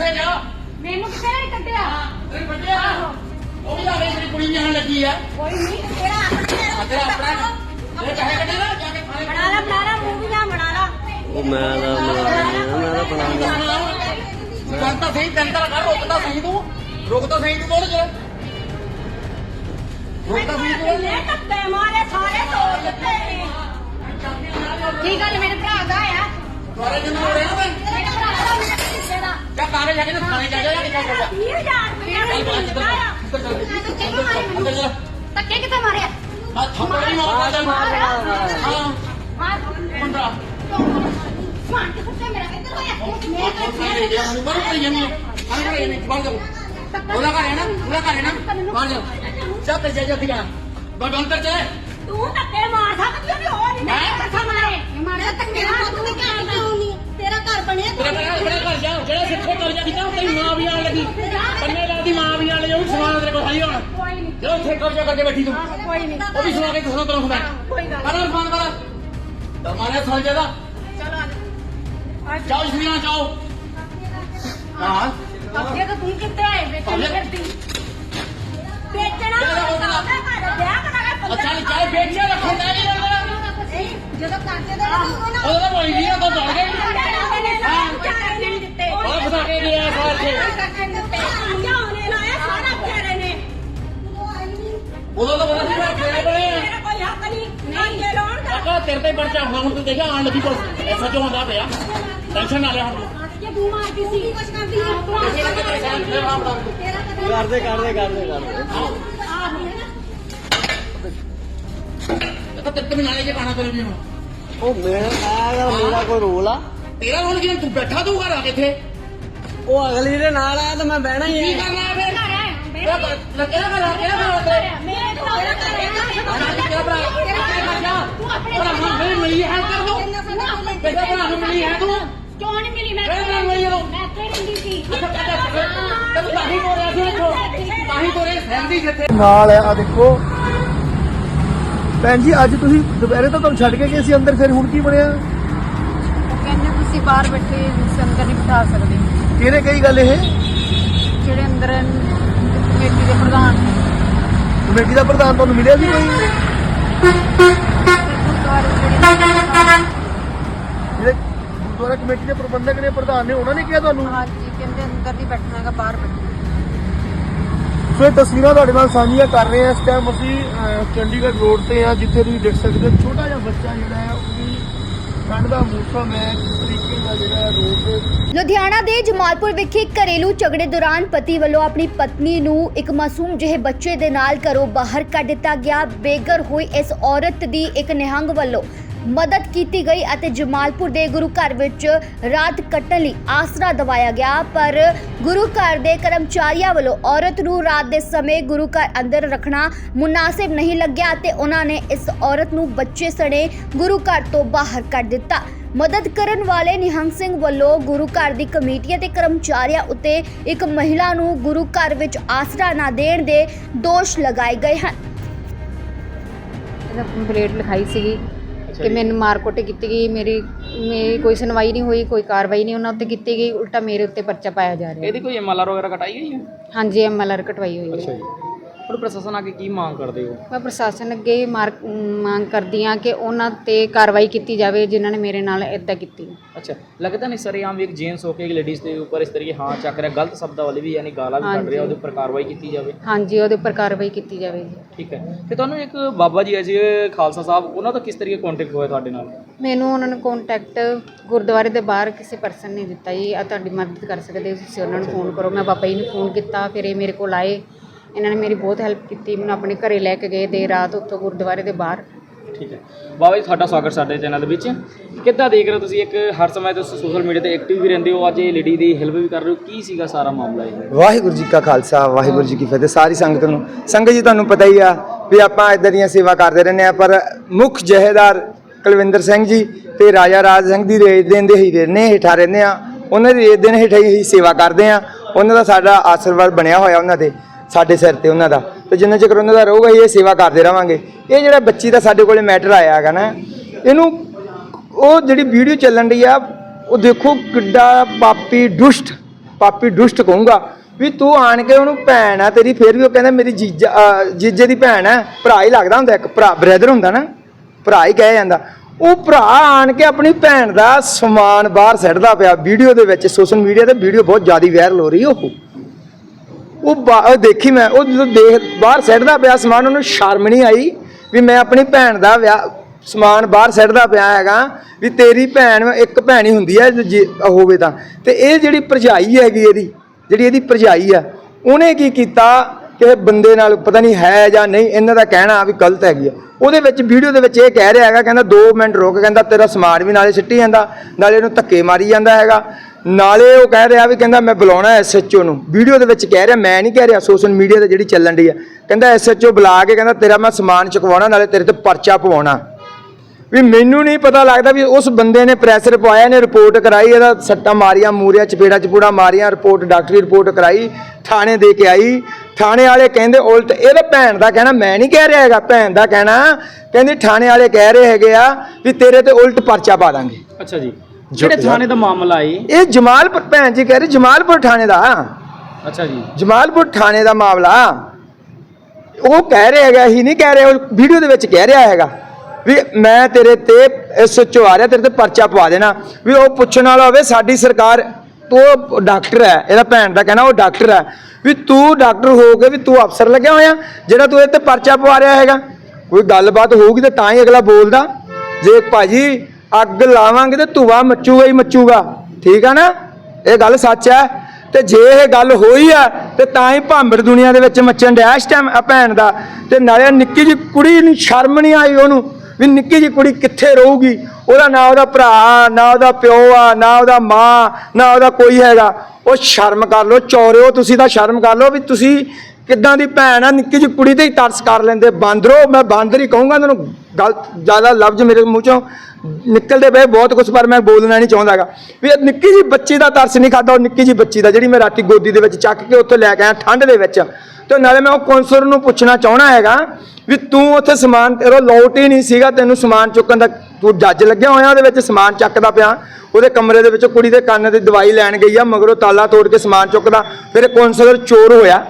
ਉੱਥੇ ਜਾ। ਮੈਨੂੰ ਕਿਸੇ ਨੇ ਨੀ ਕੱਢਿਆ? ਤੇਰੇ ਬੱਚੇ ਆ ਉਹ ਵੀ ਆਵੇ ਤੇਰੀ ਕੁੜੀ ਜਾਣ ਲੱਗੀ ਆ। ਕੋਈ ਨਹੀਂ ਤੇਰਾ ਆਪਣੇ ਆ ਤੇਰਾ ਆਪਣਾ ਇਹ ਕਹੇ ਕੱਢੇ ਨਾ ਜਾ ਕੇ ਖਾਣੇ। ਬਣਾ ਲਾ ਬਣਾ ਲਾ ਮੂਵੀਆਂ ਬਣਾ ਲਾ। ਉਹ ਮੈਂ ਤਾਂ ਮੈਂ ਤਾਂ ਬਣਾਉਂਦਾ ਕੰਤਾ ਸਹੀ ਕੰਤਾ ਕਰ ਰੁਕਦਾ ਸਹੀ ਤੂੰ। ਰੁਕਦਾ ਸਹੀ ਤੂੰ ਬੋਲ ਜੇ ਰੁਕਦਾ ਸਹੀ ਤੂੰ। ਕਿੰਨੇ ਧੱਕੇ ਮਾਰੇ ਸਾਰੇ ਤੋੜ ਦਿੱਤੇ ਨੇ ਕੀ ਗੱਲ ਮੇਰੇ ਭਰਾ ਦਾ ਆ ਦੁਆਰੇ ਜਿੰਨਾ ਹੋ ਰਿਹਾ ਨਾ ਮੇਰੇ ਭਰਾ ਦਾ ਮੇਰੇ ਕਿਸੇ ਦਾ ਕਿਆ ਕਾਰੇ ਜਾ ਕੇ ਖਾਣੇ ਜਾ ਜਾ ਜਾ ਜਾ 20000 ਰੁਪਏ ਚੱਲ ਮੈਨੂੰ ਬਾਹਰ ਚੱਲ ਦਿੱਤਾ ਆ? ਅੰਦਰ ਚੱਲ ਅੰਦਰ ਚੱਲ ਧੱਕੇ ਕਿੱਥੇ ਮਾਰਿਆ ਆ ਥੱਪੜ ਨਹੀਂ ਮਾਰਦਾ ਮਾਰ ਹਾਂ ਮਾਰ ਮੁੰਡਾ ਮਾਰ ਕੇ ਸੁੱਟੇ ਮੇਰਾ ਇੱਧਰ ਹੋਇਆ ਮੈਂ ਗਿਆ ਮੈਨੂੰ ਬਾਹਰ ਕਰੀ ਜਾਂਦੀ ਬਾਹਰ ਕਰੀ ਜਾਂਦੀ ਬਾਹਰ ਜਾ ਉਹਦਾ ਘਰ ਹੈ ਨਾ? ਉਹਦਾ ਘਰ ਹੈ ਨਾ? ਬਾਹਰ ਜਾ ਤੇ ਜਾ ਜਾ ਜਾ। ਬਾਹਰ ਅੰਦਰ ਚੱਲ। ਤੂੰ ਧੱਕੇ ਮਾਰ ਸਕਦੀ ਨਹੀਂ ਹੋ? ਨਹੀਂ ਮੈਂ ਕਿੱਥੇ ਮਾਰੇ। ਮਾਰੇ ਧੱਕੇ ਮਾਰ ਤੂੰ ਕਿਉਂ ਨਹੀਂ ਤੇਰਾ ਘਰ ਬਣਿਆ ਤੇਰਾ ਘਰ ਤੇਰਾ ਘਰ ਜਾ ਜਿਹੜਾ ਸਿੱਖੋ ਕਰ ਜਾ ਕਿਤਾ ਤੇਰੀ ਮਾਂ ਵੀ ਆਣ ਲੱਗੀ ਪੰਨੇ ਲਾ ਦੀ ਮਾਂ ਵੀ ਆਣ ਲੱਗੀ ਉਹ ਵੀ ਸਮਾਨ ਤੇਰੇ ਕੋਲ ਖਾਈ ਹੋਣਾ। ਕੋਈ ਨਹੀਂ। ਜੋ ਉੱਥੇ ਕਬਜ਼ਾ ਕਰਕੇ ਬੈਠੀ ਤੂੰ ਕੋਈ ਨਹੀਂ। ਉਹ ਵੀ ਸੁਣਾ ਕੇ ਦੱਸਣਾ ਤੈਨੂੰ ਹੁੰਦਾ ਕੋਈ ਗੱਲ ਪਰ ਫੋਨ ਕਰ ਤਾਂ ਮਾਰੇ ਸੁਣ ਜਾਦਾ ਚਲੋ ਆ ਜਾ। ਜਾਓ ਸ਼ਰੀਆਂ ਜਾਓ ਹਾਂ। ਅੱਗੇ ਤਾਂ ਤੂੰ ਕਿੱਥੇ ਆਏ? ਵੇਚਣ ਕਰਦੀ ਵੇਚਣਾ। ਘਰ ਵਿਆਹ ਕਰਾਂਗਾ ਅੱਛਾ ਨਹੀਂ ਚਾਹੇ ਵੇਚਿਆ ਰੱਖੋ ਨਾ ਨਹੀਂ ਜਦੋਂ ਕਰਦੇ ਤਾਂ ਉਹਨਾਂ ਉਹਦਾ ਤਾਂ ਬੋਲੀ ਨਹੀਂ ਉਹ ਦੌੜ ਗਈ ਨਹੀਂ ਦਿੱਤੇ। ਉਹ ਫਸਾ ਕੇ ਗਿਆ ਸਾਰ ਤੇ ਜਾਣੇ ਲਾਇਆ ਸਾਰਾ ਫੇਰੇ ਨੇ। ਉਦੋਂ ਤਾਂ ਪਤਾ ਸੀ ਮੈਂ ਫੇਰੇ ਬਣੇ ਆ ਮੇਰਾ ਕੋਈ ਹੱਕ ਨਹੀਂ ਨਹੀਂ ਲਾਉਣ ਦਾ। ਕਾਕਾ ਤੇਰੇ ਤੇ ਪਰਚਾ ਹੋਣਾ ਹੁਣ ਤੂੰ ਦੇਖਿਆ ਆਣ ਲੱਗੀ ਐਸਾ ਜੋ ਹੁੰਦਾ ਪਿਆ। ਟੈਨਸ਼ਨ ਨਾ ਲੈ ਹੁਣ ਤੂੰ। ਜੇ ਤੂੰ ਮਾਰਦੀ ਸੀ। ਕੁਝ ਕਰਦੀ ਆ ਤੇਰਾ ਕਰਦੇ ਕਰਦੇ ਕਰਦੇ ਕਰਦੇ। ਆਹ ਇਹ ਤਾਂ ਤੇਰੇ ਤੇ ਵੀ ਨਾਲੇ ਜੇ ਕਾਣਾ ਤੇਰੇ ਹੁਣ ਉਹ ਮੇਰਾ ਆਇਆ ਮੇਰਾ ਕੋਈ ਰੋਲ ਆ। ਤੇਰਾ ਹੁਣ ਕਿਵੇਂ ਤੂੰ ਬੈਠਾ ਤੂੰ ਘਰ ਆ ਕੇ ਇੱਥੇ। ਉਹ ਅਗਲੀ ਦੇ ਨਾਲ ਆਇਆ ਤਾਂ ਮੈਂ ਬਹਿਣਾ ਹੀ ਕੀ ਹੈ ਕਰਨਾ ਹੈ ਫਿਰ? ਘਰ ਹੈ ਇਹਦਾ ਘਰ- ਇਹਦਾ ਘਰ ਆ ਇਹਦਾ ਘਰ ਆ। ਤੇਰੇ ਮੇਰੇ ਭਰਾ ਦਾ ਘਰ ਹੈ ਤੇਰਾ ਭਰਾ। ਤੇਰਾ ਭਰਾ। ਜਾ ਤੂੰ ਆਪਣੇ ਭਰਾ ਨੂੰ ਮਿਲੀ ਮਿਲੀ ਹੈ ਕਰ ਦੋ। ਤੇਰਾ ਭਰਾ ਨੂੰ ਮਿਲੀ ਹੈ ਤੂੰ। ਕਿਉਂ ਨਹੀਂ ਮਿਲੀ? ਮੈਂ ਕਿਹੜੇ ਨਾਲ ਮਿਲੀ ਉਹ? ਮੈਂ ਤੇ ਰਹਿੰਦੀ ਸੀ। ਤੈਨੂੰ ਕਾਹੀ ਤੋਰਿਆ ਸੀ ਇੱਥੋਂ। ਕਾਹੀ ਤੋਰੇ ਸਹਿੰਦੀ ਜਿੱਥੇ। ਨਾਲ ਹੈ ਆ ਦੇਖੋ। ਭੈਣ ਜੀ ਅੱਜ ਤੁਸੀਂ ਦੁਪਹਿਰੇ ਤਾਂ ਤੁਹਾਨੂੰ ਛੱਡ ਕੇ ਗਏ ਸੀ ਅੰਦਰ ਫਿਰ ਹੁਣ ਕੀ ਬਣਿਆ? ਕਹਿੰਦੇ ਤੁਸੀਂ ਬਾਹਰ ਬੈਠੇ ਤੁਸੀਂ ਅੰਦਰ ਨਹੀਂ ਬਿਠਾ ਸਕਦੇ। ਕਿਹਨੇ ਕਹੀ ਗੱਲ ਇਹ? ਜਿਹੜੇ ਅੰਦਰ ਕਮੇਟੀ ਦੇ ਪ੍ਰਧਾਨ ਕਮੇਟੀ ਦਾ ਪ੍ਰਧਾਨ ਤੁਹਾਨੂੰ ਮਿਲਿਆ ਸੀ ਕੋਈ? ਗੁਰਦੁਆਰੇ ਜਿਹੜੇ ਜਿਹੜੇ ਗੁਰਦੁਆਰਾ ਕਮੇਟੀ ਦੇ ਪ੍ਰਬੰਧਕ ਨੇ ਪ੍ਰਧਾਨ ਨੇ ਉਹਨਾਂ ਨੇ ਕਿਹਾ ਤੁਹਾਨੂੰ? ਹਾਂਜੀ ਕਹਿੰਦੇ ਅੰਦਰ ਨਹੀਂ ਬੈਠਣਾਗਾ ਬਾਹਰ ਬੈਠਣਾ। ਸੋ ਇਹ ਤਸਵੀਰਾਂ ਤੁਹਾਡੇ ਨਾਲ ਸਾਂਝੀਆਂ ਕਰ ਰਹੇ ਹਾਂ। ਇਸ ਟਾਈਮ ਅਸੀਂ ਚੰਡੀਗੜ੍ਹ ਰੋਡ ਤੇ ਆ ਜਿੱਥੇ ਤੁਸੀਂ ਦੇਖ ਸਕਦੇ ਹੋ ਛੋਟਾ ਜਿਹਾ ਬੱਚਾ ਜਿਹੜਾ ਹੈ, ਉਹ ਵੀ ਠੰਡ ਦਾ ਮੌਸਮ ਹੈ ਕਿਸ ਤਰੀਕੇ ਨਾਲ ਜਿਹੜਾ ਰੋਡ ਤੇ ਲੁਧਿਆਣਾ ਦੇ ਜਮਾਲਪੁਰ ਵਿਖੇ ਘਰੇਲੂ ਝਗੜੇ ਦੌਰਾਨ ਪਤੀ ਵੱਲੋਂ ਆਪਣੀ ਪਤਨੀ ਨੂੰ ਇੱਕ ਮਾਸੂਮ ਜਿਹੇ ਬੱਚੇ ਦੇ ਨਾਲ ਘਰੋਂ ਬਾਹਰ ਕੱਢ ਦਿੱਤਾ ਗਿਆ। ਬੇਗਰ ਹੋਈ ਇਸ ਔਰਤ ਦੀ ਇੱਕ ਨਿਹੰਗ ਵੱਲੋਂ ਮਦਦ ਕੀਤੀ ਗਈ ਅਤੇ ਜਮਾਲਪੁਰ ਦੇ ਗੁਰੂ ਘਰ ਵਿੱਚ ਰਾਤ ਕੱਟਣ ਲਈ ਆਸਰਾ ਦਵਾਇਆ ਗਿਆ। ਪਰ ਗੁਰੂ ਘਰ ਦੇ ਕਰਮਚਾਰੀਆਂ ਵੱਲੋਂ ਔਰਤ ਨੂੰ ਰਾਤ ਦੇ ਸਮੇਂ ਗੁਰੂ ਘਰ ਅੰਦਰ ਰੱਖਣਾ ਮੁਨਾਸਿਬ ਨਹੀਂ ਲੱਗਿਆ ਅਤੇ ਉਹਨਾਂ ਨੇ ਇਸ ਔਰਤ ਨੂੰ ਬੱਚੇ ਸਣੇ ਗੁਰੂ ਘਰ ਤੋਂ ਬਾਹਰ ਕੱਢ ਦਿੱਤਾ। ਮਦਦ ਕਰਨ ਵਾਲੇ ਨਿਹੰਗ ਸਿੰਘ ਵੱਲੋਂ ਗੁਰੂ ਘਰ ਦੀ ਕਮੇਟੀ ਅਤੇ ਕਰਮਚਾਰੀਆਂ ਉੱਤੇ ਇੱਕ ਮਹਿਲਾ ਨੂੰ ਗੁਰੂ ਘਰ ਵਿੱਚ ਆਸਰਾ ਨਾ ਦੇਣ ਦੇ ਦੋਸ਼ ਲਗਾਏ ਗਏ ਹਨ। ਕੰਪਲੇਂਟ ਲਿਖਾਈ ਸੀਗੀ। ਕਿ ਮੈਨੂੰ ਮਾਰਕੁੱਟ ਕੀਤੀ ਗਈ ਮੇਰੀ ਮੇਰੀ ਕੋਈ ਸੁਣਵਾਈ ਨਹੀਂ ਹੋਈ ਕੋਈ ਕਾਰਵਾਈ ਨਹੀਂ ਉਹਨਾਂ ਉੱਤੇ ਕੀਤੀ ਗਈ ਉਲਟਾ ਮੇਰੇ ਉੱਤੇ ਪਰਚਾ ਪਾਇਆ ਜਾ ਰਿਹਾ ਇਹਦੀ ਕੋਈ ਐਮਐਲਆਰ ਵਗੈਰਾ ਕਟਾਈ ਗਈ ਹੈ? ਹਾਂਜੀ ਐਮਐਲਆਰ ਕਟਵਾਈ ਹੋਈ ਹੈ। ਹੁਣ ਪ੍ਰਸ਼ਾਸਨ ਅੱਗੇ ਕੀ ਮੰਗ ਕਰਦੇ ਹੋ? ਮੈਂ ਪ੍ਰਸ਼ਾਸਨ ਅੱਗੇ ਮੰਗ ਕਰਦੀ ਹਾਂ ਕਿ ਉਹਨਾਂ ਤੇ ਕਾਰਵਾਈ ਕੀਤੀ ਜਾਵੇ ਜਿਨ੍ਹਾਂ ਨੇ ਮੇਰੇ ਨਾਲ ਇਦਾਂ ਕੀਤੀ ਅੱਛਾ ਲੱਗਦਾ ਨਹੀਂ ਸਰ ਆਮ ਇੱਕ ਜੈਂਟਸ ਹੋ ਕੇ ਇੱਕ ਲੇਡੀਜ਼ ਦੇ ਉੱਪਰ ਇਸ ਤਰੀਕੇ ਹਾਂ ਚੱਕ ਰਿਹਾ ਗਲਤ ਸ਼ਬਦਾਂ ਵਾਲੀ ਵੀ ਯਾਨੀ ਗਾਲਾਂ ਵੀ ਕੱਢ ਰਿਹਾ ਉਹਦੇ ਉੱਪਰ ਕਾਰਵਾਈ ਕੀਤੀ ਜਾਵੇ। ਹਾਂਜੀ ਉਹਦੇ ਉੱਪਰ ਕਾਰਵਾਈ ਕੀਤੀ ਜਾਵੇ ਜੀ। ਠੀਕ ਹੈ। ਤੇ ਤੁਹਾਨੂੰ ਇੱਕ ਬਾਬਾ ਜੀ ਅਜੇ ਖਾਲਸਾ ਸਾਹਿਬ ਉਹਨਾਂ ਦਾ ਕਿਸ ਤਰੀਕੇ ਕੰਟੈਕਟ ਹੋਇਆ ਤੁਹਾਡੇ ਨਾਲ? ਮੈਨੂੰ ਉਹਨਾਂ ਨੂੰ ਕੰਟੈਕਟ ਗੁਰਦੁਆਰੇ ਦੇ ਬਾਹਰ ਕਿਸੇ ਪਰਸਨ ਨੇ ਦਿੱਤਾ ਜੀ ਆ ਤੁਹਾਡੀ ਮਦਦ ਕਰ ਸਕਦੇ ਹੋ ਤੁਸੀਂ ਉਹਨਾਂ ਨੂੰ ਫੋਨ ਕਰੋ। ਮੈਂ ਬਾਬਾ ਜੀ ਨੂੰ ਫੋਨ ਕੀਤਾ ਫਿਰ ਇਹ ਮੇਰੇ ਕੋਲ ਆਏ। ਇਹਨਾਂ ਨੇ ਮੇਰੀ ਬਹੁਤ ਹੈਲਪ ਕੀਤੀ ਮੈਨੂੰ ਆਪਣੇ ਘਰੇ ਲੈ ਕੇ ਗਏ ਦੇ ਰਾਤ ਉੱਥੋਂ ਗੁਰਦੁਆਰੇ ਦੇ ਬਾਹਰ। ਠੀਕ ਹੈ। ਬਾਬਾ ਜੀ ਤੁਹਾਡਾ ਸਵਾਗਤ ਸਾਡੇ ਚੈਨਲ ਦੇ ਵਿੱਚ। ਕਿੱਦਾਂ ਦੇਖ ਰਹੇ ਹੋ ਤੁਸੀਂ? ਇੱਕ ਹਰ ਸਮੇਂ ਤੁਸੀਂ ਸੋਸ਼ਲ ਮੀਡੀਆ ਤੇ ਐਕਟਿਵ ਵੀ ਰਹਿੰਦੇ ਹੋ। ਅੱਜ ਇਹ ਲੇਡੀ ਦੀ ਹੈਲਪ ਵੀ ਕਰ ਰਹੇ ਹੋ। ਕੀ ਸੀਗਾ ਸਾਰਾ ਮਾਮਲਾ ਇਹ? ਵਾਹਿਗੁਰੂ ਜੀ ਕਾ ਖਾਲਸਾ ਵਾਹਿਗੁਰੂ ਜੀ ਕੀ ਫਤਿਹ। ਸਾਰੀ ਸੰਗਤ ਨੂੰ ਸੰਗਤ ਜੀ ਤੁਹਾਨੂੰ ਪਤਾ ਹੀ ਆ ਵੀ ਆਪਾਂ ਇਦਾਂ ਦੀਆਂ ਸੇਵਾ ਕਰਦੇ ਰਹਿੰਦੇ ਆ ਪਰ ਮੁੱਖ ਜਹੇਦਾਰ ਕੁਲਵਿੰਦਰ ਸਿੰਘ ਜੀ ਤੇ ਰਾਜਾ ਰਾਜ ਸਿੰਘ ਦੀ ਰੇਜ ਦੇਣ ਦੇ ਹੀ ਰਹਿੰਦੇ ਹੇਠਾਂ ਰਹਿੰਦੇ ਆ ਉਹਨਾਂ ਦੀ ਰੇਜ ਦੇਣ ਹੇਠਾਂ ਹੀ ਸੇਵਾ ਕਰਦੇ ਆ ਉਹਨਾਂ ਦਾ ਸਾਡਾ ਆਸ਼ੀਰਵਾਦ ਬਣਿਆ ਹੋਇਆ ਉਹਨਾਂ ਤੇ ਸਾਡੇ ਸਿਰ ਤੇ ਉਹਨਾਂ ਦਾ। ਤੇ ਜਿੰਨਾ ਚਿਰ ਉਹਨਾਂ ਦਾ ਰਹੂਗਾ ਅਸੀਂ ਇਹ ਸੇਵਾ ਕਰਦੇ ਰਵਾਂਗੇ। ਇਹ ਜਿਹੜਾ ਬੱਚੀ ਦਾ ਸਾਡੇ ਕੋਲੇ ਮੈਟਰ ਆਇਆ ਹੈਗਾ ਨਾ, ਇਹਨੂੰ ਉਹ ਜਿਹੜੀ ਵੀਡੀਓ ਚੱਲਣ ਰਹੀ ਆ, ਉਹ ਦੇਖੋ ਕਿੱਡਾ ਪਾਪੀ ਦੁਸ਼ਟ ਪਾਪੀ ਦੁਸ਼ਟ ਕਹੂੰਗਾ, ਵੀ ਤੂੰ ਆਣ ਕੇ ਉਹਨੂੰ ਭੈਣ ਆ, ਤੇਰੀ ਫਿਰ ਵੀ ਉਹ ਕਹਿੰਦਾ ਮੇਰੀ ਜੀਜਾ ਜੀਜੇ ਦੀ ਭੈਣ ਹੈ ਭਰਾ ਹੀ ਲੱਗਦਾ ਹੁੰਦਾ, ਇੱਕ ਭਰਾ, ਬ੍ਰਦਰ ਹੁੰਦਾ ਨਾ, ਭਰਾ ਹੀ ਕਹਿ ਜਾਂਦਾ। ਉਹ ਭਰਾ ਆਣ ਕੇ ਆਪਣੀ ਭੈਣ ਦਾ ਸਮਾਨ ਬਾਹਰ ਸੱਟਦਾ ਪਿਆ, ਵੀਡੀਓ ਦੇ ਵਿੱਚ, ਸੋਸ਼ਲ ਮੀਡੀਆ ਤੇ ਵੀਡੀਓ ਬਹੁਤ ਜ਼ਿਆਦਾ ਵਾਇਰਲ ਹੋ ਰਹੀ ਉਹ। ਉਹ ਬਾ- ਦੇਖੀ ਮੈਂ, ਉਹ ਜਦੋਂ ਦੇਖ, ਬਾਹਰ ਸੱਟਦਾ ਪਿਆ ਸਮਾਨ, ਉਹਨੂੰ ਸ਼ਰਮ ਨਹੀਂ ਆਈ ਵੀ ਮੈਂ ਆਪਣੀ ਭੈਣ ਦਾ ਵਿਆਹ, ਸਮਾਨ ਬਾਹਰ ਸੱਟਦਾ ਪਿਆ ਹੈਗਾ ਵੀ ਤੇਰੀ ਭੈਣ, ਇੱਕ ਭੈਣ ਹੀ ਹੁੰਦੀ ਹੈ ਜੇ ਹੋਵੇ ਤਾਂ। ਤੇ ਇਹ ਜਿਹੜੀ ਭਰਜਾਈ ਹੈਗੀ ਇਹਦੀ, ਜਿਹੜੀ ਇਹਦੀ ਭਰਜਾਈ ਆ, ਉਹਨੇ ਕੀ ਕੀਤਾ ਕਿ ਬੰਦੇ ਨਾਲ ਪਤਾ ਨਹੀਂ ਹੈ ਜਾਂ ਨਹੀਂ, ਇਹਨਾਂ ਦਾ ਕਹਿਣਾ ਵੀ ਗਲਤ ਹੈਗੀ ਆ। ਉਹਦੇ ਵਿੱਚ ਵੀਡੀਓ ਦੇ ਵਿੱਚ ਇਹ ਕਹਿ ਰਿਹਾ ਹੈਗਾ, ਕਹਿੰਦਾ 2 ਮਿੰਟ ਰੁਕ, ਕਹਿੰਦਾ ਤੇਰਾ ਸਮਾਨ ਵੀ ਨਾਲੇ ਸਿੱਟੀ ਜਾਂਦਾ, ਨਾਲੇ ਇਹਨੂੰ ਧੱਕੇ ਮਾਰੀ ਜਾਂਦਾ ਹੈਗਾ। ਨਾਲੇ ਉਹ ਕਹਿ ਰਿਹਾ ਵੀ ਕਹਿੰਦਾ ਮੈਂ ਬੁਲਾਉਣਾ ਐਸਐਚਓ ਨੂੰ। ਵੀਡੀਓ ਦੇ ਵਿੱਚ ਕਹਿ ਰਿਹਾ, ਮੈਂ ਨਹੀਂ ਕਹਿ ਰਿਹਾ ਸੋਸ਼ਲ ਮੀਡੀਆ ਤੇ ਜਿਹੜੀ ਚੱਲਣ ਦੀ ਆ। ਕਹਿੰਦਾ ਐਸਐਚਓ ਬੁਲਾ ਕੇ ਕਹਿੰਦਾ ਤੇਰਾ ਮੈਂ ਸਮਾਨ ਚੁਕਵਾਉਣਾ, ਨਾਲੇ ਤੇਰੇ ਤੇ ਪਰਚਾ ਪਵਾਉਣਾ। ਵੀ ਮੈਨੂੰ ਨਹੀਂ ਪਤਾ ਲੱਗਦਾ ਵੀ ਉਸ ਬੰਦੇ ਨੇ ਪ੍ਰੈਸ਼ਰ ਪਵਾਇਆ ਨੇ ਰਿਪੋਰਟ ਕਰਾਈ, ਇਹਦਾ ਸੱਟਾਂ ਮਾਰੀਆਂ ਮੂਰੀਆਂ ਚਪੇੜਾ ਚਪੂੜਾ ਮਾਰੀਆਂ ਰਿਪੋਰਟ ਡਾਕਟਰੀ ਰਿਪੋਰਟ ਕਰਾਈ, ਥਾਣੇ ਦੇ ਕੇ ਆਈ। ਥਾਣੇ ਵਾਲੇ ਕਹਿੰਦੇ, ਉਲਟ ਇਹਦਾ ਭੈਣ ਦਾ ਕਹਿਣਾ, ਮੈਂ ਨਹੀਂ ਕਹਿ ਰਿਹਾ ਹੈਗਾ, ਭੈਣ ਦਾ ਕਹਿਣਾ। ਕਹਿੰਦੇ ਥਾਣੇ ਵਾਲੇ ਕਹਿ ਰਹੇ ਹੈਗੇ ਆ ਵੀ ਤੇਰੇ ਤੇ ਉਲਟ ਪਰਚਾ ਪਾ ਦਾਂਗੇ। ਅੱਛਾ ਜੀ। ਜਿਹੜੇ ਥਾਣੇ ਦਾ ਮਾਮਲਾ ਹੈ ਇਹ ਜਮਾਲਪੁਰ ਭੈਣ ਜੀ ਕਹਿ ਰਹੇ ਜਮਾਲਪੁਰ ਥਾਣੇ ਦਾ। ਅੱਛਾ ਜੀ। ਜਮਾਲਪੁਰ ਥਾਣੇ ਦਾ ਮਾਮਲਾ। ਉਹ ਕਹਿ ਰਿਹਾ ਹੈਗਾ ਹੀ ਨਹੀਂ ਕਹਿ ਰਿਹਾ ਉਹ ਵੀਡੀਓ ਦੇ ਵਿੱਚ ਕਹਿ ਰਿਹਾ ਹੈਗਾ ਵੀ ਮੈਂ ਤੇਰੇ ਤੇ ਐਸਐਚਓ ਆ ਰਿਹਾ ਤੇਰੇ ਤੇ ਪਰਚਾ ਪਵਾ ਦੇਣਾ। ਵੀ ਉਹ ਪੁੱਛਣ ਵਾਲਾ ਹੋਵੇ ਸਾਡੀ ਸਰਕਾਰ ਤੂੰ ਡਾਕਟਰ ਹੈ ਇਹਦਾ ਭੈਣ ਦਾ ਕਹਿਣਾ ਉਹ ਡਾਕਟਰ ਹੈ। ਵੀ ਤੂੰ ਡਾਕਟਰ ਹੋ ਕੇ ਵੀ ਤੂੰ ਅਫਸਰ ਲੱਗਿਆ ਹੋਇਆ ਜਿਹੜਾ ਤੂੰ ਇਹ ਤੇ ਪਰਚਾ ਪਵਾ ਰਿਹਾ ਹੈਗਾ। ਕੋਈ ਗੱਲਬਾਤ ਹੋਊਗੀ ਤੇ ਤਾਂ ਹੀ ਅਗਲਾ ਬੋਲਦਾ। ਜੇ ਭਾਜੀ ਅੱਗ ਲਾਵਾਂਗੇ ਤੇ ਧੂਆ ਮੱਚੂਗਾ ਹੀ ਮੱਚੂਗਾ। ਠੀਕ ਆ ਨਾ? ਇਹ ਗੱਲ ਸੱਚ ਹੈ ਤੇ ਜੇ ਇਹ ਗੱਲ ਹੋਈ ਆ, ਤੇ ਤਾਂ ਹੀ ਭਾਂਬੜ ਦੁਨੀਆ ਦੇ ਵਿੱਚ ਮੱਚਣ ਡਿਆ ਇਸ ਟਾਈਮ ਆ ਭੈਣ ਦਾ। ਤੇ ਨਾਲੇ ਨਿੱਕੀ ਜੀ ਕੁੜੀ ਨੂੰ ਸ਼ਰਮ ਨਹੀਂ ਆਈ ਉਹਨੂੰ, ਵੀ ਨਿੱਕੀ ਜੀ ਕੁੜੀ ਕਿੱਥੇ ਰਹੂਗੀ? ਉਹਦਾ ਨਾ ਉਹਦਾ ਭਰਾ, ਨਾ ਉਹਦਾ ਪਿਓ ਆ, ਨਾ ਉਹਦਾ ਮਾਂ, ਨਾ ਉਹਦਾ ਕੋਈ ਹੈਗਾ। ਉਹ ਸ਼ਰਮ ਕਰ ਲਓ, ਚੋਰਿਓ ਤੁਸੀਂ ਤਾਂ ਸ਼ਰਮ ਕਰ ਲਓ ਵੀ ਤੁਸੀਂ ਕਿੱਦਾਂ ਦੀ ਭੈਣ ਆ, ਨਿੱਕੀ ਜਿਹੀ ਕੁੜੀ ਤੇ ਹੀ ਤਰਸ ਕਰ ਲੈਂਦੇ। ਬਾਂਦਰੋ ਮੈਂ ਬਾਂਦਰ ਹੀ ਕਹੂੰਗਾ ਤੁਹਾਨੂੰ ਗਲਤ, ਜ਼ਿਆਦਾ ਲਫ਼ਜ਼ ਮੇਰੇ ਮੂੰਹ ਚੋਂ ਨਿਕਲਦੇ ਪਏ, ਬਹੁਤ ਕੁਝ ਪਰ ਮੈਂ ਬੋਲਣਾ ਨਹੀਂ ਚਾਹੁੰਦਾਗਾ ਵੀ ਇਹ ਨਿੱਕੀ ਜੀ ਬੱਚੀ ਦਾ ਤਰਸ ਨਹੀਂ ਖਾਦਾ ਉਹ ਨਿੱਕੀ ਜੀ ਬੱਚੀ ਦਾ, ਜਿਹੜੀ ਮੈਂ ਰਾਤੀ ਗੋਦੀ ਦੇ ਵਿੱਚ ਚੱਕ ਕੇ ਉੱਥੇ ਲੈ ਕੇ ਆਇਆ, ਠੰਡ ਦੇ ਵਿੱਚ। ਤੇ ਨਾਲੇ ਮੈਂ ਉਹ ਕੌਂਸਲਰ ਨੂੰ ਪੁੱਛਣਾ ਚਾਹਣਾ ਹੈਗਾ ਵੀ ਤੂੰ ਉੱਥੇ ਸਮਾਨ, ਤੇਰਾ ਲੋਟ ਹੀ ਨਹੀਂ ਸੀਗਾ, ਤੈਨੂੰ ਸਮਾਨ ਚੁੱਕਣ ਦਾ, ਤੂੰ ਜੱਜ ਲੱਗਿਆ ਹੋਇਆ ਉਹਦੇ ਵਿੱਚ, ਸਮਾਨ ਚੱਕਦਾ ਪਿਆ। ਉਹਦੇ ਕਮਰੇ ਦੇ ਵਿੱਚ ਕੁੜੀ ਦੇ ਕੰਨ ਦੀ ਦਵਾਈ ਲੈਣ ਗਈ ਆ, ਮਗਰੋਂ ਤਾਲਾ ਤੋੜ ਕੇ ਸਮਾਨ ਚੁੱਕਦਾ। ਫਿਰ ਕੌਂਸਲਰ ਚੋਰ ਹੋਇਆ।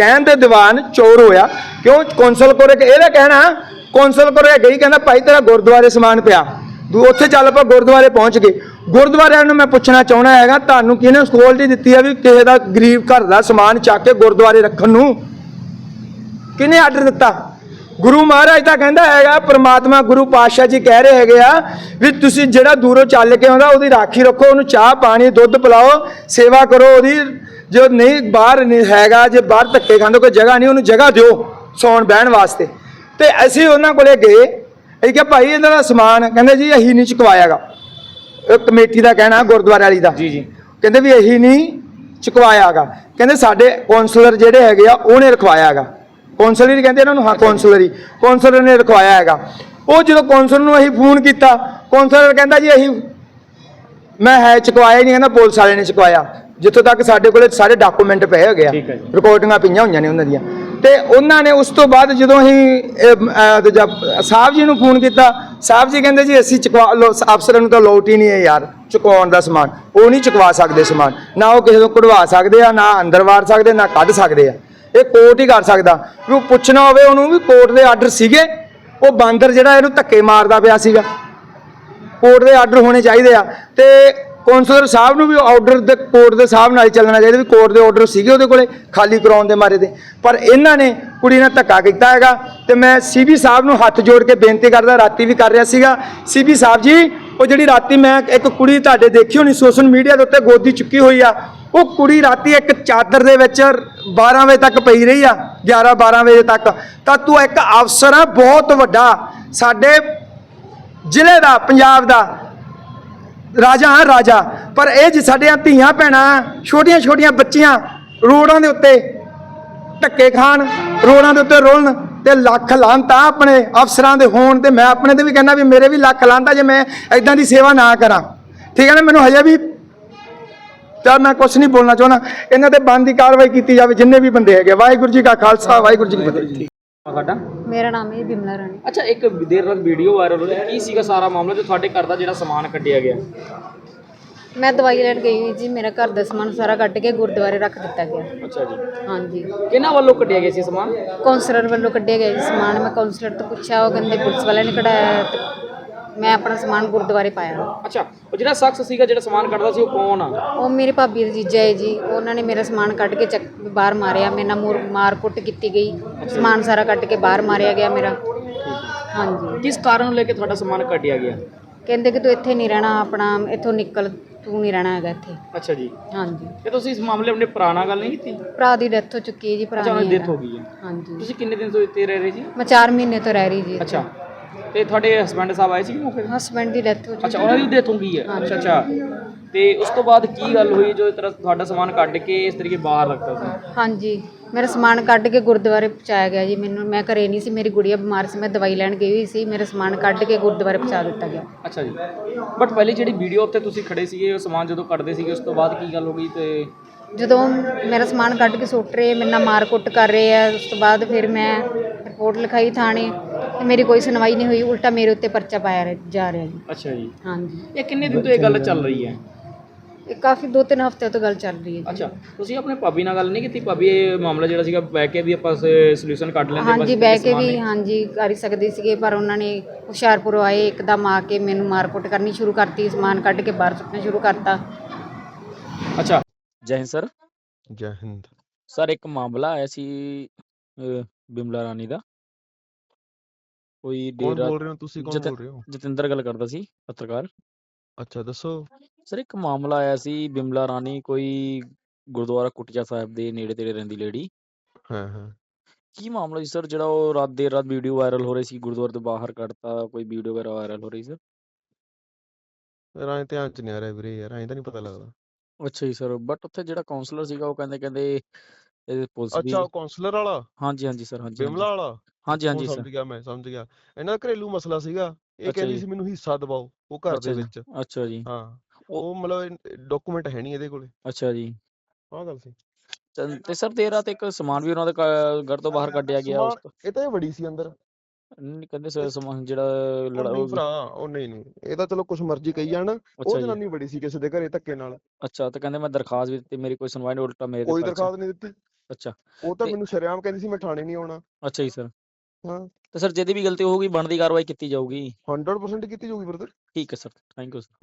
ਕਹਿਣ ਤੇ ਦੀਵਾਨ ਚੋਰ ਹੋਇਆ। ਕਿਉਂ? ਕੌਂਸਲ ਕੋਰੇ ਇਹਦਾ ਕਹਿਣਾ, ਕੌਂਸਲ ਕੋਰੇ ਗਈ, ਕਹਿੰਦਾ, ਭਾਈ, ਤੇਰਾ ਗੁਰਦੁਆਰੇ ਸਮਾਨ ਪਿਆ। ਤੂੰ ਉੱਥੇ ਚੱਲ ਪਾ ਗੁਰਦੁਆਰੇ ਪਹੁੰਚ ਗਏ। ਗੁਰਦੁਆਰਿਆਂ ਨੂੰ ਮੈਂ ਪੁੱਛਣਾ ਚਾਹਣਾ ਹੈਗਾ, ਤੁਹਾਨੂੰ ਕਿਹਨੇ ਸਕਿਉਰਟੀ ਦਿੱਤੀ ਹੈ ਵੀ ਕਿਸੇ ਦਾ ਗਰੀਬ ਘਰ ਦਾ ਸਮਾਨ ਚੱਕ ਕੇ ਗੁਰਦੁਆਰੇ ਰੱਖਣ ਨੂੰ? ਕਿਹਨੇ ਆਰਡਰ ਦਿੱਤਾ? ਗੁਰੂ ਮਹਾਰਾਜ ਤਾਂ ਕਹਿੰਦਾ ਹੈਗਾ, ਪ੍ਰਮਾਤਮਾ ਗੁਰੂ ਪਾਤਸ਼ਾਹ ਜੀ ਕਹਿ ਰਹੇ ਹੈਗੇ ਆ ਵੀ ਤੁਸੀਂ ਜਿਹੜਾ ਦੂਰੋਂ ਚੱਲ ਕੇ ਆਉਂਦਾ, ਉਹਦੀ ਰਾਖੀ ਰੱਖੋ, ਉਹਨੂੰ ਚਾਹ, ਪਾਣੀ, ਦੁੱਧ ਪਿਲਾਓ, ਸੇਵਾ ਕਰੋ, ਉਹਦੀ ਜੋ ਨਹੀਂ ਬਾਹਰ ਨਹੀਂ ਹੈਗਾ ਜੇ ਬਾਹਰ ਧੱਕੇ ਖਾਂਦੇ ਕੋਈ ਜਗ੍ਹਾ ਨਹੀਂ ਉਹਨੂੰ ਜਗ੍ਹਾ ਦਿਓ ਸੌਣ ਬਹਿਣ ਵਾਸਤੇ। ਤੇ ਅਸੀਂ ਉਹਨਾਂ ਕੋਲੇ ਗਏ ਅਸੀਂ ਕਿਹਾ ਭਾਈ ਇਹਨਾਂ ਦਾ ਸਮਾਨ ਕਹਿੰਦੇ ਜੀ ਅਸੀਂ ਨਹੀਂ ਚੁਕਵਾਇਆਗਾ। ਕਮੇਟੀ ਦਾ ਕਹਿਣਾ ਗੁਰਦੁਆਰੇ ਵਾਲੀ ਦਾ। ਜੀ ਜੀ। ਕਹਿੰਦੇ ਵੀ ਇਹੀ ਨਹੀਂ ਚੁਕਵਾਇਆਗਾ। ਕਹਿੰਦੇ ਸਾਡੇ ਕੌਂਸਲਰ ਜਿਹੜੇ ਹੈਗੇ ਆ ਉਹਨੇ ਰਖਵਾਇਆਗਾ। ਕੌਂਸਲਰ ਹੀ ਕਹਿੰਦੇ ਇਹਨਾਂ ਨੂੰ ਹਾਂ ਕੌਂਸਲਰ। ਹੀ ਕੌਂਸਲਰ ਨੇ ਰਖਵਾਇਆ ਹੈਗਾ ਉਹ ਜਦੋਂ ਕੌਂਸਲਰ ਨੂੰ ਅਸੀਂ ਫੋਨ ਕੀਤਾ ਕੌਂਸਲਰ ਕਹਿੰਦਾ ਜੀ ਅਸੀਂ ਮੈਂ ਹੈ ਚੁਕਵਾਇਆ ਹੀ ਨਹੀਂ ਕਹਿੰਦਾ ਪੁਲਿਸ ਵਾਲੇ ਨੇ ਚੁਕਵਾਇਆ। ਜਿੱਥੋਂ ਤੱਕ ਸਾਡੇ ਕੋਲੇ ਸਾਰੇ ਡਾਕੂਮੈਂਟ ਪਏ ਹੈਗੇ ਆ। ਹੈ ਜੀ। ਰਿਕਾਰਡਿੰਗਾਂ ਪਈਆਂ ਹੋਈਆਂ ਨੇ ਉਹਨਾਂ ਦੀਆਂ। ਤੇ ਉਹਨਾਂ ਨੇ ਉਸ ਤੋਂ ਬਾਅਦ ਜਦੋਂ ਅਸੀਂ ਸਾਹਿਬ ਜੀ ਨੂੰ ਫੋਨ ਕੀਤਾ ਸਾਹਿਬ ਜੀ ਕਹਿੰਦੇ ਜੀ ਅਸੀਂ ਚੁਕਵਾ ਲੋ ਅਫਸਰਾਂ ਨੂੰ ਤਾਂ ਲੋਟ ਹੀ ਨਹੀਂ ਹੈ ਯਾਰ ਚੁਕਵਾਉਣ ਦਾ ਸਮਾਨ। ਉਹ ਨਹੀਂ ਚੁਕਵਾ ਸਕਦੇ ਸਮਾਨ। ਨਾ ਉਹ ਕਿਸੇ ਤੋਂ ਕਢਵਾ ਸਕਦੇ ਆ ਨਾ ਅੰਦਰ ਵਾੜ ਸਕਦੇ ਨਾ ਕੱਢ ਸਕਦੇ ਆ। ਇਹ ਕੋਰਟ ਹੀ ਕਰ ਸਕਦਾ। ਵੀ ਉਹ ਪੁੱਛਣਾ ਹੋਵੇ ਉਹਨੂੰ ਵੀ ਕੋਰਟ ਦੇ ਆਰਡਰ ਸੀਗੇ ਉਹ ਬਾਂਦਰ ਜਿਹੜਾ ਇਹਨੂੰ ਧੱਕੇ ਮਾਰਦਾ ਪਿਆ ਸੀਗਾ। ਕੋਰਟ ਦੇ ਆਰਡਰ ਹੋਣੇ ਚਾਹੀਦੇ ਆ। ਤੇ ਕੌਂਸਲਰ ਸਾਹਿਬ ਨੂੰ ਵੀ ਆਰਡਰ ਦੇ ਕੋਰਟ ਦੇ ਸਾਹਿਬ ਨਾਲ ਹੀ ਚੱਲਣਾ ਚਾਹੀਦਾ ਵੀ ਕੋਰਟ ਦੇ ਆਰਡਰ ਸੀਗੇ ਉਹਦੇ ਕੋਲੇ, ਖਾਲੀ ਕਰਾਉਣ ਦੇ ਮਾਰੇ ਦੇ ਪਰ ਇਹਨਾਂ ਨੇ ਕੁੜੀ ਨਾਲ ਧੱਕਾ ਕੀਤਾ ਹੈਗਾ ਤੇ ਮੈਂ ਸੀਬੀ ਸਾਹਿਬ ਨੂੰ ਹੱਥ ਜੋੜ ਕੇ ਬੇਨਤੀ ਕਰਦਾ, ਰਾਤੀ ਵੀ ਕਰ ਰਿਹਾ ਸੀਗਾ। ਸੀਬੀ ਸਾਹਿਬ ਜੀ, ਉਹ ਜਿਹੜੀ ਰਾਤੀ ਮੈਂ ਇੱਕ ਕੁੜੀ ਤੁਹਾਡੇ ਦੇਖੀ ਹੋਣੀ ਸੋਸ਼ਲ ਮੀਡੀਆ ਦੇ ਉੱਤੇ ਗੋਦੀ ਚੁੱਕੀ ਹੋਈ ਆ, ਉਹ ਕੁੜੀ ਰਾਤੀ ਇੱਕ ਚਾਦਰ ਦੇ ਵਿੱਚ 12 ਵਜੇ ਤੱਕ ਪਈ ਰਹੀ ਆ 11 12 ਵਜੇ ਤੱਕ। ਤਾਂ ਤੂੰ ਇੱਕ ਅਫਸਰ ਆ, ਬਹੁਤ ਵੱਡਾ। ਸਾਡੇ ਜ਼ਿਲ੍ਹੇ ਦਾ, ਪੰਜਾਬ ਦਾ ਰਾਜਾ ਹਾਂ, ਰਾਜਾ। ਪਰ ਇਹ ਜੀ ਸਾਡੀਆਂ ਧੀਆਂ ਭੈਣਾਂ ਛੋਟੀਆਂ ਛੋਟੀਆਂ ਬੱਚੀਆਂ ਰੋਡਾਂ ਦੇ ਉੱਤੇ ਧੱਕੇ ਖਾਣ ਰੋਡਾਂ ਦੇ ਉੱਤੇ ਰੋਲਣ ਤੇ ਲੱਖ ਲਾਂਤਾ ਆਪਣੇ ਅਫਸਰਾਂ ਦੇ ਹੋਣ ਤੇ ਮੈਂ ਆਪਣੇ ਤੇ ਵੀ ਕਹਿੰਦਾ ਵੀ ਮੇਰੇ ਵੀ ਲੱਖ ਲਾਂਤਾ ਜੇ ਮੈਂ ਐਦਾਂ ਦੀ ਸੇਵਾ ਨਾ ਕਰਾਂ। ਠੀਕ ਹੈ ਨਾ? ਮੈਨੂੰ ਹਜੇ ਵੀ ਤਾਂ ਮੈਂ ਕੁਝ ਨਹੀਂ ਬੋਲਣਾ ਚਾਹੁੰਦਾ। ਇਹਨਾਂ ਤੇ ਬੰਦ ਦੀ ਕਾਰਵਾਈ ਕੀਤੀ ਜਾਵੇ, ਜਿੰਨੇ ਵੀ ਬੰਦੇ ਹੈਗੇ ਵਾਹਿਗੁਰੂ ਜੀ ਕਾ ਖਾਲਸਾ, ਵਾਹਿਗੁਰੂ ਜੀ ਕੀ ਫਤਿਹ। ਤੁਹਾਡਾ ਮੇਰਾ ਨਾਮ ਹੈ ਬਿਮਲਾ ਰਾਣੀ। ਅੱਛਾ ਇੱਕ ਦੇਰ ਰਾਤ ਵੀਡੀਓ ਵਾਇਰਲ ਹੋ ਰਹੀ। ਕੀ ਸੀਗਾ ਸਾਰਾ ਮਾਮਲਾ ਜੋ ਤੁਹਾਡੇ ਘਰ ਦਾ ਜਿਹੜਾ ਸਮਾਨ ਕੱਢਿਆ ਗਿਆ? ਮੈਂ ਦਵਾਈ ਲੈਣ ਗਈ ਹੋਈ ਜੀ ਮੇਰਾ ਘਰ ਦਾ ਸਮਾਨ ਸਾਰਾ ਕੱਢ ਕੇ ਗੁਰਦੁਆਰੇ ਰੱਖ ਦਿੱਤਾ ਗਿਆ। ਅੱਛਾ ਜੀ। ਹਾਂਜੀ। ਕਿਹਨਾਂ ਵੱਲੋਂ ਕੱਢਿਆ ਗਿਆ ਸੀ ਸਮਾਨ? ਕਾਉਂਸਲਰ ਵੱਲੋਂ ਕੱਢਿਆ ਗਿਆ ਜੀ ਸਮਾਨ। ਮੈਂ ਕਾਉਂਸਲਰ ਤੋਂ ਪੁੱਛਿਆ ਉਹ ਕਹਿੰਦੇ ਪੁਲਿਸ ਵਾਲਿਆਂ ਨੇ ਕਢਾਇਆ ਤੇ ਮੈਂ ਆਪਣਾ ਸਮਾਨ ਗੁਰਦੁਆਰੇ ਪਾਇਆ। ਅੱਛਾ ਉਹ ਜਿਹੜਾ ਸ਼ਖਸ ਸੀਗਾ ਜਿਹੜਾ ਸਮਾਨ ਕੱਢਦਾ ਸੀ ਉਹ ਕੌਣ ਆ? ਉਹ ਮੇਰੇ ਭਾਬੀ ਦਾ ਜੀਜਾ ਹੈ ਜੀ। ਉਹਨਾਂ ਨੇ ਮੇਰਾ ਸਮਾਨ ਕੱਢ ਕੇ ਚੱਕ ਬਾਹਰ ਮਾਰਿਆ। ਮੇਰੇ ਨਾਲ ਮੁਰ- ਮਾਰ ਕੁੱਟ ਕੀਤੀ ਗਈ। ਸਮਾਨ ਸਾਰਾ ਕੱਢ ਕੇ ਬਾਹਰ ਮਾਰਿਆ ਗਿਆ ਮੇਰਾ। ਹਾਂਜੀ। ਕਿਸ ਕਾਰਨ ਨੂੰ ਲੈ ਕੇ ਤੁਹਾਡਾ ਸਮਾਨ ਕੱਢਿਆ ਗਿਆ? ਕਹਿੰਦੇ ਕਿ ਤੂੰ ਇੱਥੇ ਨਹੀਂ ਰਹਿਣਾ ਆਪਣਾ ਇੱਥੋਂ ਨਿਕਲ ਤੂੰ ਨਹੀਂ ਰਹਿਣਾ ਹੈਗਾ ਇੱਥੇ। ਅੱਛਾ ਜੀ। ਹਾਂਜੀ। ਤੇ ਤੁਸੀਂ ਇਸ ਮਾਮਲੇ ਆਪਣੇ ਭਰਾ ਨਾਲ ਗੱਲ ਨਹੀਂ ਕੀਤੀ? ਭਰਾ ਦੀ ਡੈਥ ਹੋ ਚੁੱਕੀ ਹੈ ਜੀ ਭਰਾ ਦੀ ਡੈਥ। ਹੋ ਗਈ ਹੈ। ਹਾਂਜੀ। ਤੁਸੀਂ ਕਿੰਨੇ ਦਿਨ ਤੋਂ ਇੱਥੇ ਰਹਿ ਰਹੇ ਜੀ? ਮੈਂ 4 ਮਹੀਨੇ ਤੋਂ ਰਹਿ ਰਹੀ ਜੀ ਅੱਛਾ। ਤੇ ਤੁਹਾਡੇ ਹਸਬੰਡ ਸਾਹਿਬ ਆਏ ਸੀ ਮੌਕੇ ਤੇ? ਹਸਬੰਡ ਦੀ ਡੈਥ ਹੋ ਚੁੱਕੀ ਅੱਛਾ ਉਹਨਾਂ ਦੀ ਡੈਥ ਹੋ। ਗਈ ਹੈ ਅੱਛਾ ਅੱਛਾ। ਤੇ ਉਸ ਤੋਂ ਬਾਅਦ ਕੀ ਗੱਲ ਹੋਈ ਜੋ ਇਸ ਤਰ੍ਹਾਂ ਤੁਹਾਡਾ ਸਮਾਨ ਕੱਢ ਕੇ ਇਸ ਤਰੀਕੇ ਬਾਹਰ ਰੱਖਤਾ ਸੀ? ਹਾਂਜੀ। ਮੇਰਾ ਸਮਾਨ ਕੱਢ ਕੇ ਗੁਰਦੁਆਰੇ ਪਹੁੰਚਾਇਆ ਗਿਆ ਜੀ। ਮੈਨੂੰ ਮੈਂ ਘਰੇ ਨਹੀਂ ਸੀ। ਮੇਰੀ ਗੁੜੀਆ ਬਿਮਾਰ ਸੀ। ਮੈਂ ਦਵਾਈ ਲੈਣ ਗਈ ਹੋਈ ਸੀ। ਮੇਰਾ ਸਮਾਨ ਕੱਢ ਕੇ ਗੁਰਦੁਆਰੇ ਪਹੁੰਚਾ ਦਿੱਤਾ ਗਿਆ। ਅੱਛਾ ਜੀ। ਬਟ ਪਹਿਲੀ ਜਿਹੜੀ ਵੀਡੀਓ ਉੱਤੇ ਤੁਸੀਂ ਖੜੇ ਸੀਗੇ ਉਹ ਸਮਾਨ ਜਦੋਂ ਕੱਢਦੇ ਸੀਗੇ ਉਸ ਤੋਂ ਬਾਅਦ ਕੀ ਗੱਲ ਹੋ ਗਈ ਤੇ ਜਦੋਂ ਮੇਰਾ ਸਮਾਨ ਕੱਢ ਕੇ ਸੁੱਟ ਰਹੇ ਮੇਰੇ ਨਾਲ ਮਾਰ ਕੁੱਟ ਕਰ ਰਹੇ ਆ ਉਸ ਤੋਂ ਬਾਅਦ ਫਿਰ ਮੈਂ ਰਿਪੋਰਟ ਲਿਖਾਈ ਥਾਣੇ ਤੇ ਮੇਰੀ ਕੋਈ ਸੁਣਵਾਈ ਨਹੀਂ ਹੋਈ ਉਲਟਾ ਮੇਰੇ ਉੱਤੇ ਪਰਚਾ ਪਾਇਆ ਰਿਹਾ- ਜਾ ਰਿਹਾ ਜੀ। ਅੱਛਾ ਜੀ। ਹਾਂਜੀ। ਇਹ ਕਿੰਨੇ ਦਿਨ ਤੋਂ ਇਹ ਗੱਲ ਚੱਲ ਰਹੀ ਹੈ? ਇਹ ਕਾਫੀ ਦੋ ਤਿੰਨ ਹਫ਼ਤਿਆਂ ਤੋਂ ਗੱਲ ਚੱਲ ਰਹੀ ਹੈ ਜੀ। ਅੱਛਾ ਤੁਸੀਂ ਆਪਣੇ ਭਾਬੀ ਨਾਲ ਗੱਲ ਨਹੀਂ ਕੀਤੀ? ਭਾਬੀ ਇਹ ਮਾਮਲਾ ਜਿਹੜਾ ਸੀਗਾ ਬਹਿ ਕੇ ਵੀ ਆਪਾਂ ਸੋਲੂਸ਼ਨ ਕੱਢ ਲੈਂਦੇ ਹਾਂਜੀ ਬਹਿ ਕੇ ਵੀ। ਹਾਂਜੀ ਕਰ ਹੀ ਸਕਦੇ ਸੀਗੇ ਪਰ ਉਹਨਾਂ ਨੇ ਹੁਸ਼ਿਆਰਪੁਰ ਆਏ ਇੱਕਦਮ ਆ ਕੇ ਮੈਨੂੰ ਮਾਰਕੁੱਟ ਕਰਨੀ ਸ਼ੁਰੂ ਕਰਤੀ ਸਮਾਨ ਕੱਢ ਕੇ ਬਾਹਰ ਸੁੱਟਣਾ ਸ਼ੁਰੂ ਕਰਤਾ। ਅੱਛਾ। ਜੈ ਹਿੰਦ ਸਰ। ਜੈ ਹਿੰਦ। ਸਰ ਇੱਕ ਮਾਮਲਾ ਆਇਆ ਸੀ ਅਹ, ਬਿਮਲਾ ਰਾਣੀ ਦਾ। ਕੋਈ ਕੌਣ ਦੇਰ ਬੋਲ ਰਾਤ ਰਹੇ ਹੋ ਤੁਸੀਂ? ਕੌਣ ਬੋਲ ਰਹੇ ਹੋ? ਜਤਿੰਦਰ ਗੱਲ ਕਰਦਾ ਸੀ ਪੱਤਰਕਾਰ। ਅੱਛਾ ਦੱਸੋ। ਸਰ ਇੱਕ ਮਾਮਲਾ ਆਇਆ ਸੀ ਬਿਮਲਾ ਰਾਣੀ ਕੋਈ ਗੁਰਦੁਆਰਾ ਕੁਟਿਆ ਸਾਹਿਬ ਦੇ ਨੇੜੇ ਤੇੜੇ ਰਹਿੰਦੀ ਲੇਡੀ। ਹਾਂ ਹਾਂ। ਕੀ ਮਾਮਲਾ ਸੀ ਸਰ? ਜਿਹੜਾ ਉਹ ਰਾਤ ਦੇਰ ਰਾਤ ਵੀਡੀਓ ਵਾਇਰਲ ਹੋ ਰਹੀ ਸੀ ਗੁਰਦੁਆਰੇ ਤੋਂ ਬਾਹਰ ਕੱਢਤਾ ਕੋਈ ਵੀਡੀਓ ਵਗੈਰਾ ਵਾਇਰਲ ਹੋ ਰਹੀ ਸਰ? ਰਾਏ ਧਿਆਨ ਚ ਨਹੀਂ ਆ ਰਿਹਾ ਵੀਰੇ ਯਾਰ ਐਂ ਤਾਂ ਨਹੀਂ ਪਤਾ ਲੱਗਦਾ। ਅੱਛਾ ਜੀ ਸਰ ਬਟ ਉੱਥੇ ਜਿਹੜਾ ਕਾਉਂਸਲਰ ਸੀਗਾ ਉਹ ਕਹਿੰਦੇ ਕਹਿੰਦੇ ਇਹ ਪੁਲਿਸ ਵੀ ਅੱਛਾ ਕਾਉਂਸਲਰ ਵਾਲਾ? ਹਾਂਜੀ ਹਾਂਜੀ ਸਰ ਹਾਂਜੀ ਬਿਮਲਾ ਵਾਲਾ? ਹਾਂਜੀ ਹਾਂਜੀ ਸਰ ਸਮਝ ਗਿਆ ਮੈਂ ਸਮਝ ਗਿਆ। ਇਹਨਾਂ ਦਾ ਘਰੇਲੂ ਮਸਲਾ ਸੀਗਾ। ਇਹ ਕਹਿੰਦੀ। ਸੀ ਮੈਨੂੰ ਹਿੱਸਾ ਦਿਵਾਓ ਉਹ ਘਰ ਦੇ ਵਿੱਚ। ਅੱਛਾ ਜੀ। ਹਾਂ। ਉਹ- ਮਤਲਬ ਡਾਕੂਮੈਂਟ ਹੈ ਨਹੀਂ ਇਹਦੇ ਕੋਲੇ। ਅੱਛਾ ਜੀ। ਆਹ ਗੱਲ ਸੀ। ਤੇ- ਤੇ ਸਰ ਦੇਰ ਰਾਤ ਇੱਕ ਸਮਾਨ ਵੀ ਉਹਨਾਂ ਦੇ ਘਰ ਤੋਂ ਬਾਹਰ ਕੱਢਿਆ ਗਿਆ ਉਸ ਤੋਂ? ਇਹ ਤਾਂ ਇਹ ਬੜੀ ਸੀ ਅੰਦਰ। ਨਹੀਂ ਕਹਿੰਦੇ ਸਰ ਸਮਾਨ ਜਿਹੜਾ ਲੜਾ ਉਹ- ਭਰਾ ਉਹ ਨਹੀਂ ਨਹੀਂ। ਇਹ ਤਾਂ ਚਲੋ ਕੁਛ ਮਰਜ਼ੀ ਕਹੀ ਜਾਣ। ਉਹ ਜਨਾਨੀ ਬੜੀ ਸੀ ਕਿਸੇ ਦੇ ਘਰੇ ਧੱਕੇ ਨਾਲ। ਅੱਛਾ ਤੇ ਕਹਿੰਦੇ ਮੈਂ ਦਰਖਾਸਤ ਵੀ ਦਿੱਤੀ ਮੇਰੀ ਕੋਈ ਸੁਣਵਾਈ ਨਹੀਂ ਉਲਟਾ ਮੇਰੇ ਤੇ ਕੋਈ ਦਰਖਾਸਤ ਨਹੀਂ ਦਿੱਤੀ? ਅੱਛਾ ਉਹ ਤਾਂ ਤੇ- ਮੈਨੂੰ ਸ਼ਰੇਆਮ ਕਹਿੰਦੀ ਸੀ ਮੈਂ ਥਾਣੇ ਨਹੀਂ ਆਉਣਾ। ਅੱਛਾ ਜੀ ਸਰ। ਹਾਂ। ਤੇ ਸਰ ਜਿਹਦੀ ਵੀ ਗਲਤੀ ਹੋਊਗੀ ਬਣਦੀ ਕਾਰਵਾਈ ਕੀਤੀ ਜਾਊਗੀ। 100% ਕੀਤੀ ਜਾਊਗੀ ਬ੍ਰਦਰ ਠੀਕ ਹੈ ਸਰ ਥੈਂਕ ਯੂ ਸਰ